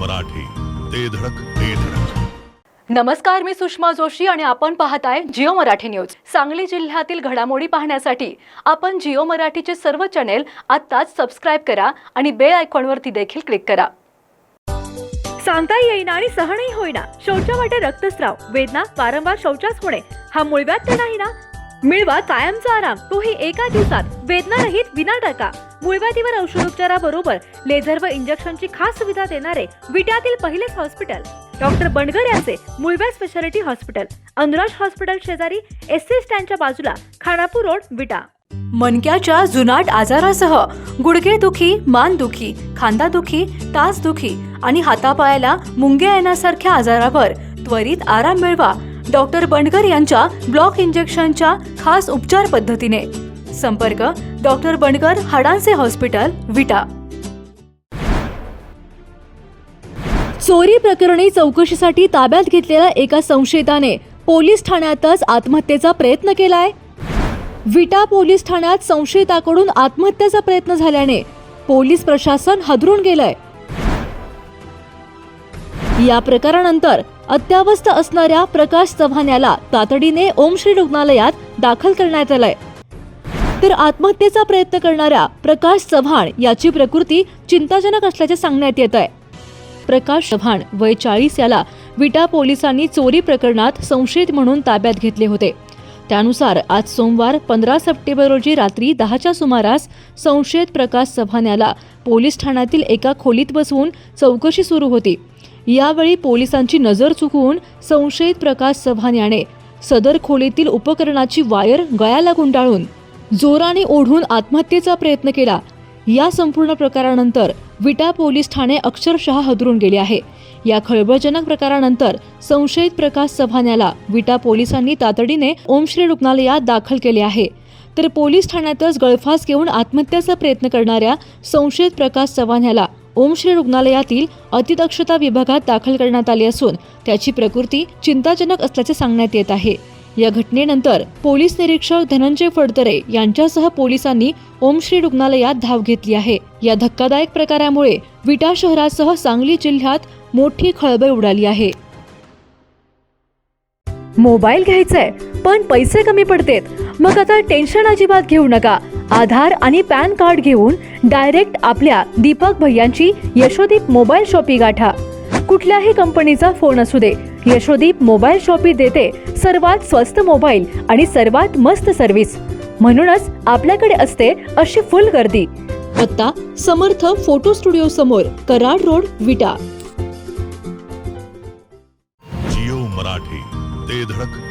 मराठी. ते धडक ते धडक. नमस्कार मी सुषमा जोशी आणि आपण पाहताय जिओ मराठी न्यूज. सांगली जिल्ह्यातील घडामोडी पाहण्यासाठी आपण जिओ मराठीचे सर्व चॅनेल आत्ताच सबस्क्राईब करा आणि बेल आयकॉनवरती देखील क्लिक करा. सांगता येईना आणि सहनही होईना. शौचा वाटे रक्तस्राव. वेदना वारंवार शौचास होणे. हा मुळव्यात तर नाही ना? मिळवा कायमचा आराम. तोही एका दिवसात. वेदना रहित विना टाका मूळव्याधीवर औषधोपचाराबरोबर लेझर व इंजेक्शनची खास सुविधा देणारे विट्यातील पहिलेच हॉस्पिटल. डॉक्टर बंडगर यांचे मुळव्या स्पेशालिटी हॉस्पिटल. अनुराज हॉस्पिटल शेजारी एस सी स्टँडच्या बाजूला खानापूर रोड विटा. मणक्याच्या जुनाट आजारासह गुडघेदुखी मानदुखी खांदादुखी टाचदुखी आणि हातापायाला मुंग्या येण्यासारख्या आजारावर त्वरित आराम मिळवा. डॉक्टर बंडकर यांच्या ब्लॉक इंजेक्शनच्या खास उपचार पद्धतीने. संपर्क डॉक्टर बंडकर हाडांचे हॉस्पिटल विटा. चोरी प्रकरणी चौकशीसाठी ताब्यात घेतलेल्या एका संशयिताने पोलीस ठाण्यातच आत्महत्येचा प्रयत्न केलाय. विटा पोलीस ठाण्यात संशयिताकडून आत्महत्येचा प्रयत्न झाल्याने पोलीस प्रशासन हादरून गेलंय. या प्रकारानंतर अत्यावस्थ असणाऱ्या प्रकाश चव्हाण याला तातडीने ओमश्री रुग्णालयात दाखल करण्यात आलंय. तर आत्महत्येचा प्रयत्न करणाऱ्या प्रकाश चव्हाण याची प्रकृती चिंताजनक असल्याचे सांगण्यात येत आहे. प्रकाश चव्हाण वय चाळीस याला विटा पोलिसांनी चोरी प्रकरणात संशयित म्हणून ताब्यात घेतले होते. त्यानुसार आज सोमवार पंधरा सप्टेंबर रोजी रात्री दहाच्या सुमारास संशयित प्रकाश चव्हाण याला पोलीस ठाण्यातील एका खोलीत बसवून चौकशी सुरू होती. यावेळी पोलिसांची नजर चुकवून संशयित प्रकाश चव्हाण याने सदर खोलीतील उपकरणाची वायर गळ्याला गुंडाळून जोराने ओढून आत्महत्येचा प्रयत्न केला. या संपूर्ण प्रकारानंतर विटा पोलीस ठाणे अक्षरशः हदरून गेले आहे. या खळबळजनक प्रकारानंतर संशयित प्रकाश चव्हाण याला विटा पोलिसांनी तातडीने ओमश्री रुग्णालयात दाखल केले आहे. तर पोलीस ठाण्यातच गळफास घेऊन आत्महत्येचा प्रयत्न करणाऱ्या संशयित प्रकाश चव्हाण याला ओमश्री रुग्णालयातील अतिदक्षता विभागात दाखल करण्यात आली असून त्याची प्रकृती चिंताजनक असल्याचे सांगण्यात येत आहे. या घटनेनंतर पोलीस निरीक्षक धनंजय फडतरे यांच्यासह पोलिसांनी ओमश्री रुग्णालयात धाव घेतली आहे. या धक्कादायक प्रकारामुळे विटा शहरासह सांगली जिल्ह्यात मोठी खळबळ उडाली आहे. मोबाईल घ्यायचाय पण पैसे कमी पडतेत. मग आता टेन्शन अजिबात घेऊ नका. आधार आणि पॅन कार्ड घेऊन डायरेक्ट आपल्या दीपक भैयांची यशोदीप मोबाईल शॉपी गाठा. कुठल्याही कंपनीचा फोन असू दे. यशोदीप मोबाईल शॉपी देते सर्वात स्वस्त मोबाईल आणि सर्वात मस्त सर्व्हिस म्हणूनच आपल्याकडे असते अशी फुल गर्दी. पत्ता समर्थ फोटो स्टुडिओ समोर कराड रोड विटा. जिओ मराठी ते धडक ते धडक.